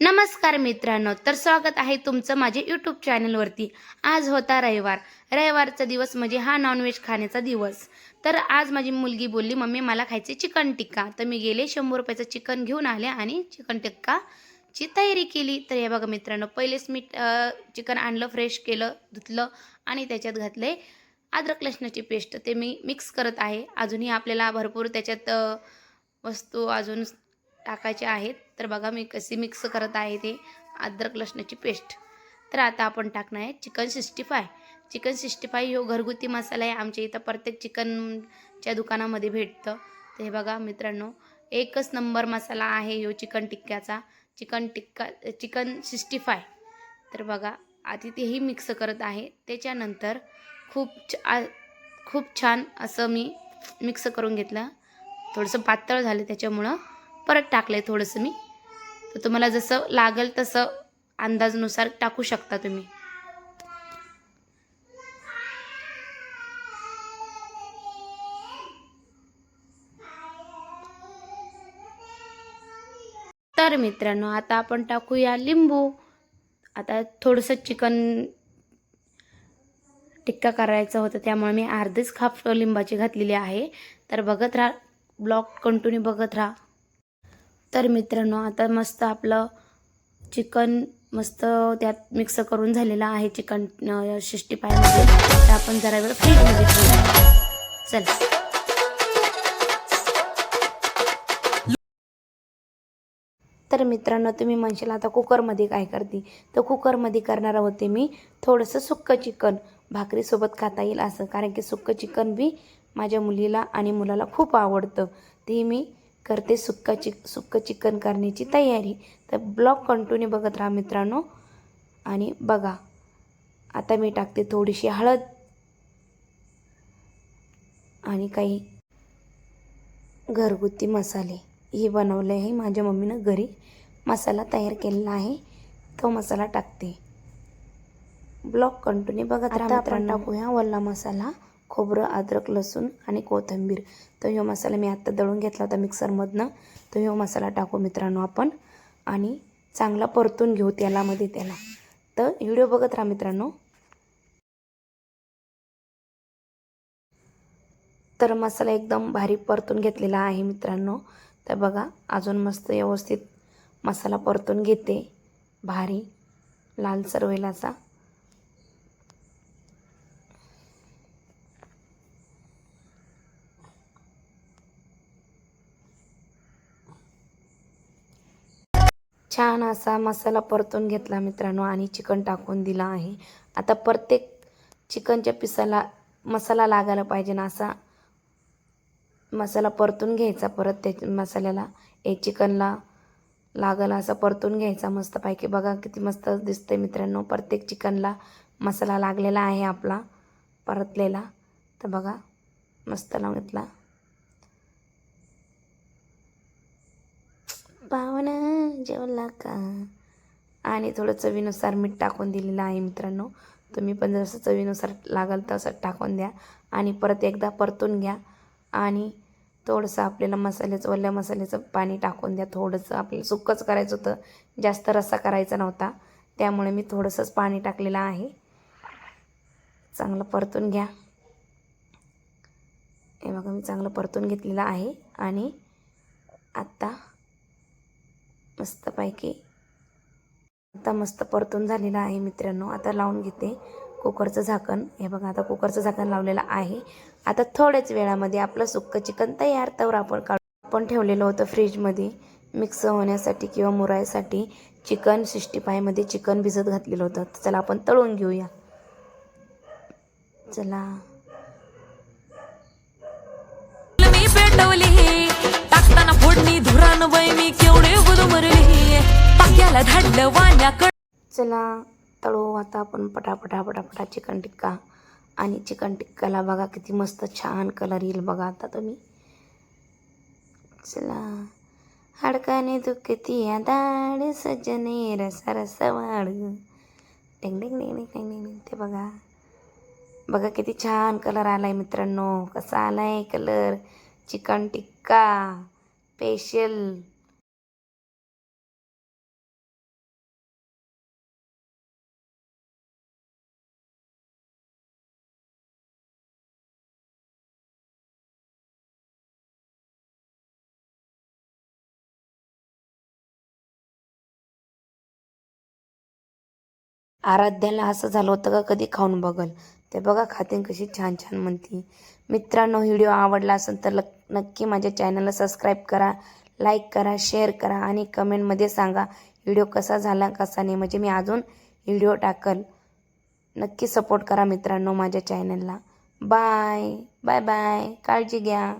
नमस्कार मित्रांनो तर स्वागत आहे तुमचं माझ्या यूट्यूब चॅनलवरती आज होता रविवार. रविवारचा दिवस म्हणजे हा नॉनव्हेज खाण्याचा दिवस. तर आज माझी मुलगी बोलली मम्मी मला खायचे चिकन टिक्का. तर मी गेले शंभर रुपयाचं चिकन घेऊन आले आणि चिकन टिक्का ची तयारी केली. तर हे बघा मित्रांनो पहिलेच मी चिकन आणलं फ्रेश केलं धुतलं आणि त्याच्यात घातले अद्रक लसणाची पेस्ट. ते मी मिक्स करत आहे. अजूनही आपल्याला भरपूर त्याच्यात वस्तू अजून टाकायचे आहेत. तर बघा मी कशी मिक्स करत आहे ते अद्रक लसणाची पेस्ट तर आता आपण टाकणार आहे chicken sixty five chicken sixty five ह्यो घरगुती मसाला आहे. आमच्या इथं प्रत्येक चिकनच्या दुकानामध्ये भेटतं. तर हे बघा मित्रांनो एकच नंबर मसाला आहे यो chicken टिक्क्याचा. Chicken tikka chicken sixty five तर बघा आधी तेही मिक्स करत आहे. त्याच्यानंतर खूप छ आ- खूप छान असं मी मिक्स करून घेतलं. थोडंसं पातळ झालं त्याच्यामुळं. परत टाकलं आहे थोडंसं मी. तर तुम्हाला जसं लागेल तसं अंदाजनुसार टाकू शकता तुम्ही. तर मित्रांनो आता आपण टाकूया लिंबू. आता थोडंसं चिकन टिक्का करायचं होतं त्यामुळे मी अर्धीच खाप लिंबाची घातलेली आहे. तर बघत राहा ब्लॉग कंटिन्यू बघत राहा. तर मित्रांनो आता मस्त आपलं चिकन मस्त त्यात मिक्स करून झालेलं आहे चिकन शिष्टी पायमध्ये. तर आपण जरा वेळ फ्रीजमध्ये ठेवूया. चल. तर मित्रांनो तुम्ही म्हणशाल आता कुकरमध्ये काय करते? तर कुकरमध्ये करणार होते मी थोडंसं सुक्कं चिकन. भाकरीसोबत खाता येईल असं. कारण की सुक्कं चिकन बी माझ्या मुलीला आणि मुलाला खूप आवडतं. ते मी करते सुक्का चिक सुक्कं चिकन करण्याची तयारी. तर ब्लॉग कंटिन्यू बघत राहा मित्रांनो. आणि बघा आता मी टाकते थोडीशी हळद. आणि काही घरगुती मसाले. हे बनवले आहे माझ्या मम्मीनं घरी. मसाला तयार केलेला आहे. तो मसाला टाकते. ब्लॉक कंटिन्यू बघत राहा मित्रांनो. टाकूया वल्ला मसाला. खोबरं अद्रक लसूण आणि कोथिंबीर. तर ह्यो मसाला मी आत्ता दळून घेतला होता मिक्सरमधनं. तर ह्यो मसाला टाकू मित्रांनो आपण आणि चांगला परतून घेऊ तेलामध्ये त्याला. तर व्हिडिओ बघत राहा मित्रांनो. तर मसाला एकदम भारी परतून घेतलेला आहे मित्रांनो. तर बघा अजून मस्त व्यवस्थित मसाला परतून घेते. भारी लालसर होईल असा. छान असा मसाला परतून घेतला मित्रांनो आणि चिकन टाकून दिला आहे. आता प्रत्येक चिकनच्या पिसाला मसाला लागायला पाहिजे ना असा मसाला परतून घ्यायचा परत त्या मसाल्याला. ए चिकनला लागला असा परतून घ्यायचा मस्तपैकी. बघा किती मस्त दिसतंय मित्रांनो. प्रत्येक चिकनला मसाला लागलेला आहे आपला परतलेला. तर बघा मस्त लावून घेतला. पाहुणा जेवला का? आणि थोडं चवीनुसार मीठ टाकून दिलेलं आहे मित्रांनो. तुम्ही पण जसं चवीनुसार लागल तसं टाकून द्या. आणि परत एकदा परतून घ्या. आणि थोडंसं आपल्याला मसाल्याचं ओल्या मसाल्याचं पाणी टाकून द्या. थोडंसं आपल्याला सुक्कंच करायचं होतं. जास्त रस्सा करायचा नव्हता. त्यामुळे मी थोडंसंच पाणी टाकलेलं आहे. चांगलं परतून घ्या. हे बघा मी चांगलं परतून घेतलेलं आहे. आणि आत्ता मस्तपैकी. आता मस्त परतून झालेला आहे मित्रांनो. आता लावून घेते कुकरचं झाकण. हे बघा आता कुकरचं झाकण लावलेलं आहे. आता थोड्याच वेळामध्ये आपलं सुक्कं चिकन तयार तर आपण काढून आपण ठेवलेलं होतं फ्रीजमध्ये मिक्स होण्यासाठी किंवा मुरायसाठी. चिकन सिक्स्टी फायमध्ये चिकन भिजत घातलेलं होतं. चला आपण तळून घेऊया. चला. मला धाडलं वाण्याकड चला तळू आता आपण पटापटा पटापटा चिकन टिक्का. आणि चिकन टिक्काला बघा किती मस्त छान कलर येईल बघा आता तुम्ही. चला हाडकाने दुखती या दाड सजने रसा रसा वाढ. डेंग डेंग डेंग डेंग डेंग ते बघा. बघा किती छान कलर आलाय मित्रांनो. कसा आलाय कलर चिकन टिक्का. स्पेशल आराध्याला असं झालं होतं का कधी खाऊन बघल. ते बघा खाते कशी छान छान म्हणती. मित्रांनो व्हिडिओ आवडला असेल तर नक्की माझ्या चॅनलला सबस्क्राईब करा लाईक करा शेअर करा आणि कमेंटमध्ये सांगा व्हिडिओ कसा झाला कसा नाही. म्हणजे मी अजून व्हिडिओ टाकल. नक्की सपोर्ट करा मित्रांनो माझ्या चॅनलला. Bye bye bye. काळजी घ्या.